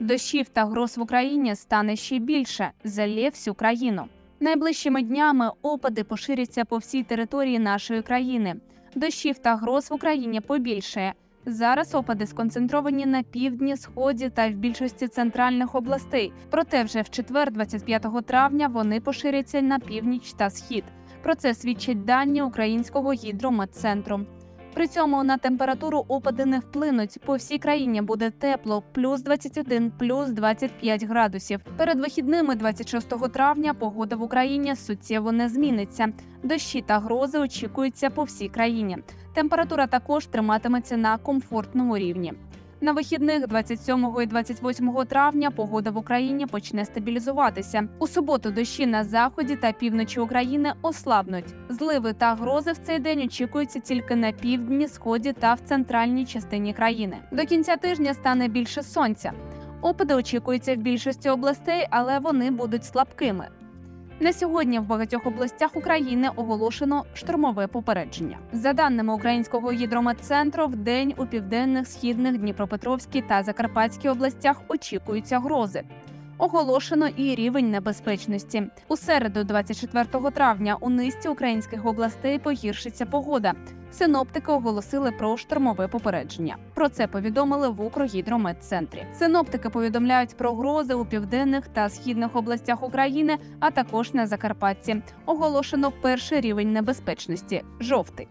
Дощів та гроз в Україні стане ще більше, залє всю країну. Найближчими днями опади поширяться по всій території нашої країни. Дощів та гроз в Україні побільшає. Зараз опади сконцентровані на півдні, сході та в більшості центральних областей. Проте вже в четвер, 25 травня, вони поширяться на північ та схід. Про це свідчать дані українського гідрометцентру. При цьому на температуру опади не вплинуть. По всій країні буде тепло, плюс 21, плюс 25 градусів. Перед вихідними 26 травня погода в Україні суттєво не зміниться. Дощі та грози очікуються по всій країні. Температура також триматиметься на комфортному рівні. На вихідних 27 і 28 травня погода в Україні почне стабілізуватися. У суботу дощі на заході та півночі України ослабнуть. Зливи та грози в цей день очікуються тільки на півдні, сході та в центральній частині країни. До кінця тижня стане більше сонця. Опади очікуються в більшості областей, але вони будуть слабкими. На сьогодні в багатьох областях України оголошено штормове попередження. За даними українського гідрометцентру, в день у південних, східних, Дніпропетровській та Закарпатській областях очікуються грози. Оголошено і рівень небезпечності. У середу, 24 травня, у низці українських областей погіршиться погода. Синоптики оголосили про штормове попередження. Про це повідомили в Укргідрометцентрі. Синоптики повідомляють про грози у південних та східних областях України, а також на Закарпатті. Оголошено перший рівень небезпечності жовтий.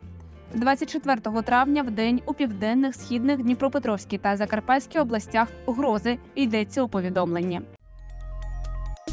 24 травня в день у південних, східних, Дніпропетровській та Закарпатській областях грози йдеться у повідомленні.